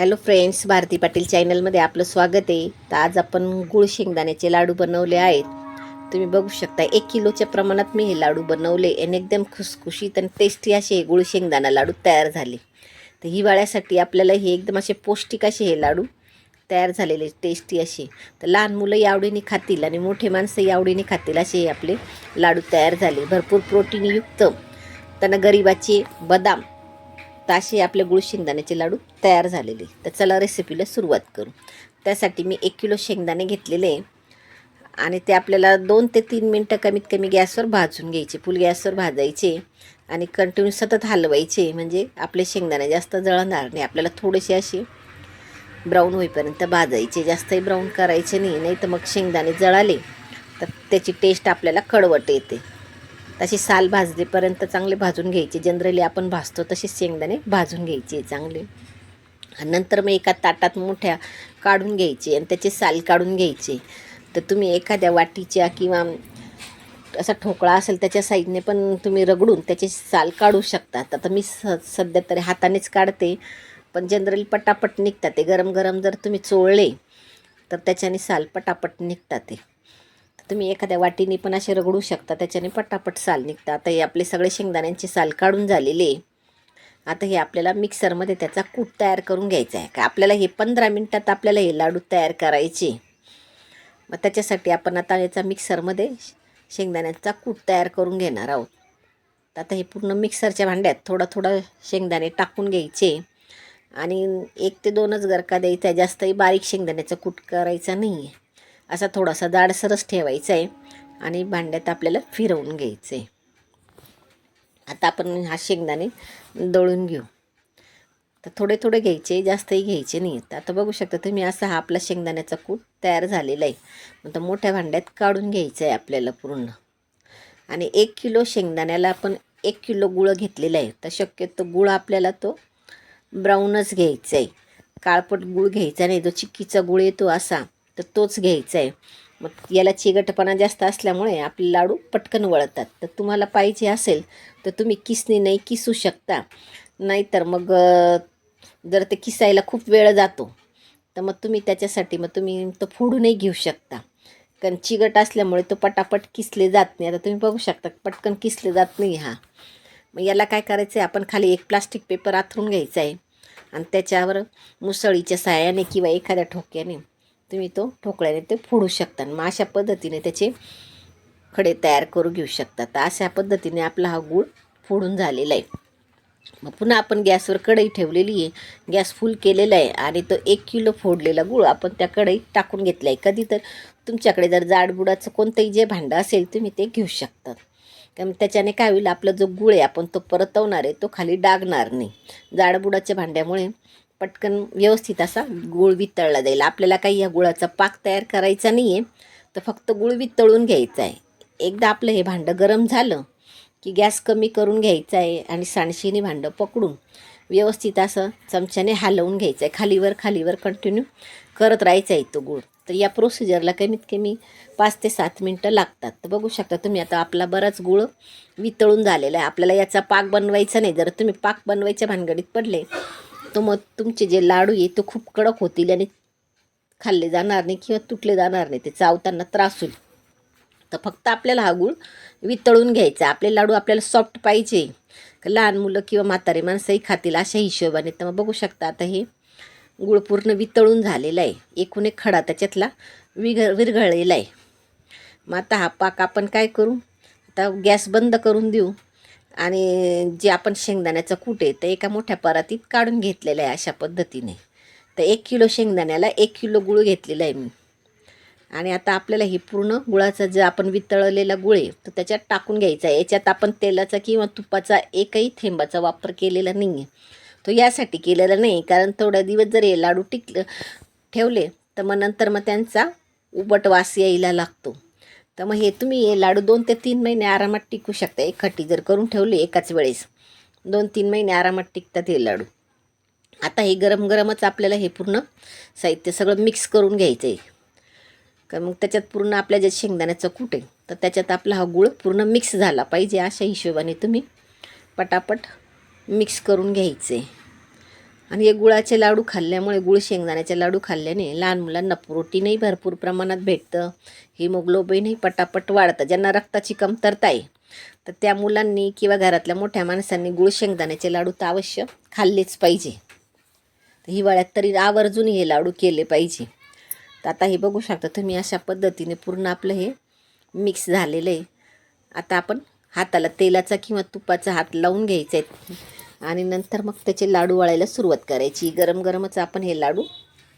Hello friends Bharti Patil चॅनलमध्ये आपलं स्वागत आहे. तर आज आपण गुळ शेंगदाण्याचे लाडू बनवले आहेत. तुम्ही बघू शकता एक किलोच्या प्रमाणात मी हे लाडू बनवले आणि एकदम खुसखुशीत आणि टेस्टी असे हे गुळ शेंगदाणा लाडू तयार झाले. तर हिवाळ्यासाठी आपल्याला हे एकदम असे पौष्टिक असे हे लाडू तयार झालेले टेस्टी असे. तर लहान मुलंही आवडीने खातील आणि मोठे माणसंही आवडीने खातील असे हे आपले लाडू तयार झाले. भरपूर प्रोटीनयुक्त त्यांना गरिबाचे बदाम तर अशी आपले गुळ शेंगदाण्याचे लाडू तयार झालेले तर चला रेसिपीला सुरुवात करू. त्यासाठी मी एक किलो शेंगदाणे घेतलेले आणि ते आपल्याला दोन ते तीन मिनटं कमीत कमी गॅसवर भाजून घ्यायचे. फुल गॅसवर भाजायचे आणि कंटिन्यू सतत हलवायचे. म्हणजे आपले शेंगदाणे जास्त जळणार नाही. आपल्याला थोडेसे असे ब्राऊन होईपर्यंत भाजायचे. जास्तही ब्राऊन करायचे नाही. नाही तर मग शेंगदाणे जळाले तर त्याची टेस्ट आपल्याला कडवट येते. तशी साल भाजलेपर्यंत चांगले भाजून घ्यायचे. जनरली आपण भाजतो तसेच शेंगदाणे भाजून घ्यायचे चांगले. आणि नंतर मग एका ताटात मोठ्या काढून घ्यायचे आणि त्याचे साल काढून घ्यायचे. तर तुम्ही एखाद्या वाटीच्या किंवा असा ठोकळा असेल त्याच्या साईडने पण तुम्ही रगडून त्याचे साल काढू शकतात आता मी स सध्या तरी हातानेच काढते. पण जनरली पटापट निघतात ते. गरम गरम जर तुम्ही चोळले तर त्याच्याने साल पटापट निघतात ते. तुम्ही एखाद्या वाटीने पण असे रगडू शकता त्याच्याने पटापट साल निघतात आता हे आपले सगळे शेंगदाण्यांचे साल काढून झालेले आता हे आपल्याला मिक्सरमध्ये त्याचा कूट तयार करून घ्यायचा आहे. का आपल्याला हे पंधरा मिनटात आपल्याला हे लाडू तयार करायचे मग त्याच्यासाठी आपण आता याचा मिक्सरमध्ये शेंगदाण्याचा कूट तयार करून घेणार आहोत. तर आता हे पूर्ण मिक्सरच्या भांड्यात थोडा थोडा शेंगदाणे टाकून घ्यायचे आणि एक ते दोनच गरका द्यायचा आहे. जास्तही बारीक शेंगदाण्याचा कूट करायचा नाही आहे. असा थोडासा जाडसरच ठेवायचा आहे आणि भांड्यात आपल्याला फिरवून घ्यायचं आहे आता आपण हा शेंगदाणे दळून घेऊ. तर थोडे थोडे घ्यायचे जास्तही घ्यायचे नाही आहेत आता बघू शकता तुम्ही असा हा आपला शेंगदाण्याचा कूट तयार झालेला आहे मग तर मोठ्या भांड्यात काढून घ्यायचं आहे आपल्याला पूर्ण. आणि एक किलो शेंगदाण्याला आपण एक किलो गुळ घेतलेला आहे. तर शक्यतो गुळ आपल्याला तो ब्राऊनच घ्यायचा आहे काळपट गुळ घ्यायचा नाही. जो चिक्कीचा गुळ येतो असा. तर तोच घ्यायचा आहे मग याला चिगटपणा जास्त असल्यामुळे आपले लाडू पटकन वळतात. तर तुम्हाला पाहिजे असेल तर तुम्ही किसनी नाही किसू शकता. नाहीतर मग जर ते किसायला खूप वेळ जातो तर मग तुम्ही त्याच्यासाठी मग तुम्ही तो फोडूनही घेऊ शकता. कारण चिगट असल्यामुळे तो पटापट किसले जात नाही. आता तुम्ही बघू शकता पटकन किसले जात नाही हा. मग याला काय करायचं आहे आपण खाली एक प्लास्टिक पेपर आथरून घ्यायचा आहे आणि त्याच्यावर मुसळीच्या साह्याने किंवा एखाद्या ठोक्याने तुम्ही तो ठोकळ्याने ते फोडू शकता. आणि मग अशा पद्धतीने त्याचे खडे तयार करून घेऊ शकता. तर अशा पद्धतीने आपला हा गूळ फोडून झालेला आहे. मग पुन्हा आपण गॅसवर कढई ठेवलेली आहे. गॅस फुल केलेला आहे आणि तो एक किलो फोडलेला गूळ आपण त्या कढईत टाकून घेतला आहे कधी तर तुमच्याकडे जर जाडबुडाचं कोणतंही जे भांडं असेल तुम्ही ते घेऊ शकतात कारण त्याच्याने काय होईल आपला जो गुळ आहे आपण तो परतवणार आहे तो खाली डागणार नाही. जाडबुडाच्या भांड्यामुळे पटकन व्यवस्थित असा गुळ वितळला जाईल. आपल्याला काही या गुळाचा पाक तयार करायचा नाही आहे तर फक्त गुळ वितळून घ्यायचा आहे. एकदा आपलं हे भांडं गरम झालं की गॅस कमी करून घ्यायचा आहे आणि सांडशीने भांडं पकडून व्यवस्थित असं चमच्याने हलवून घ्यायचं आहे. खालीवर खालीवर कंटिन्यू करत राहायचं आहे तो गूळ. तर या प्रोसिजरला कमीत कमी पाच ते सात मिनटं लागतात. तर बघू शकता तुम्ही आता आपला बराच गुळ वितळून झालेला आहे. आपल्याला याचा पाक बनवायचा नाही. जर तुम्ही पाक बनवायच्या भानगडीत पडले तर मग तुमचे जे लाडू आहे ते खूप कडक होतील आणि खाल्ले जाणार नाही किंवा तुटले जाणार नाही ते चावताना त्रास होईल. तर फक्त आपल्याला हा गूळ वितळून घ्यायचा. आपले लाडू आपल्याला सॉफ्ट पाहिजे. लहान मुलं किंवा म्हातारे माणसंही खातील अशा हिशोबाने. तर मग बघू शकता आता हे गूळ पूर्ण वितळून झालेला आहे. एकूण एक खडा त्याच्यातला विघ विरघळलेला आहे. मग आता हा पाक आपण काय करू? आता गॅस बंद करून देऊ. आणि जे आपण शेंगदाण्याचं कूट आहे ते एका मोठ्या परातीत काढून घेतलेलं आहे अशा पद्धतीने. तर एक किलो शेंगदाण्याला एक किलो गुळ घेतलेला आहे मी. आणि आता आपल्याला हे पूर्ण गुळाचा जे आपण वितळलेला गुळ आहे तर त्याच्यात टाकून घ्यायचा आहे. याच्यात आपण तेलाचा किंवा तुपाचा एकही थेंबाचा वापर केलेला नाही आहे तो यासाठी केलेला नाही कारण थोड्या दिवस जर हे लाडू टिकलं ठेवले तर मग नंतर मग त्यांचा उबट वास यायला लागतो. तर मग हे तुम्ही हे लाडू दोन ते तीन महिने आरामात टिकू शकता. एक खट्टी जर करून ठेवली एकाच वेळेस. दोन तीन महिने आरामात टिकतात हे लाडू. आता हे गरम गरमच आपल्याला हे पूर्ण साहित्य सगळं मिक्स करून घ्यायचं आहे कारण मग त्याच्यात पूर्ण आपल्या जे शेंगदाण्याचं कूट आहे तर त्याच्यात आपला हा गुळ पूर्ण मिक्स झाला पाहिजे अशा हिशोबाने तुम्ही पटापट मिक्स करून घ्यायचे आणि हे गुळाचे लाडू खाल्ल्यामुळे गुळ शेंगदाण्याचे लाडू खाल्ल्याने लहान मुलांना प्रोटीनही भरपूर प्रमाणात भेटतं. हिमोग्लोबिनही पटापट वाढतं. ज्यांना रक्ताची कमतरता आहे तर त्या मुलांनी किंवा घरातल्या मोठ्या माणसांनी गुळ शेंगदाण्याचे लाडू तर अवश्य खाल्लेच पाहिजे. तर हिवाळ्यात तरी आवर्जून हे लाडू केले पाहिजे. तर आता हे बघू शकता तुम्ही अशा पद्धतीने पूर्ण आपलं हे मिक्स झालेलं आहे. आता आपण हाताला तेलाचा किंवा तुपाचा हात लावून घ्यायचा आहे. आणि नंतर मग त्याचे लाडू वळायला सुरुवात करायची. गरम गरमच आपण हे लाडू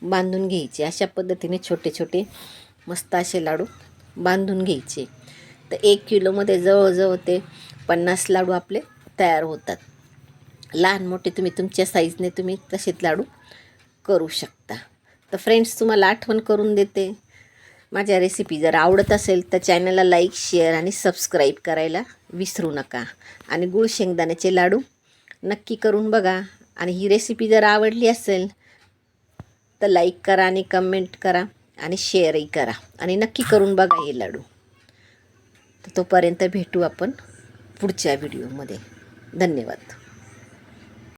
बांधून घ्यायचे. अशा पद्धतीने छोटे छोटे मस्त असे लाडू बांधून घ्यायचे. तर एक किलोमध्ये जवळजवळ ते पन्नास लाडू आपले तयार होतात. लहान मोठे तुम्ही तुमच्या साईजने तुम्ही तसेच लाडू करू शकता. तर फ्रेंड्स तुम्हाला आठवण करून देते. माझ्या रेसिपी जर आवडत असेल तर चॅनलला लाईक शेअर आणि सबस्क्राईब करायला विसरू नका. आणि गुळ शेंगदाण्याचे लाडू नक्की करून बघा. आणि ही रेसिपी जर आवडली असेल तर लाईक करा आणि कमेंट करा आणि शेअरही करा. आणि नक्की करून बघा हे लाडू. तर तोपर्यंत भेटू आपण पुढच्या व्हिडिओमध्ये धन्यवाद.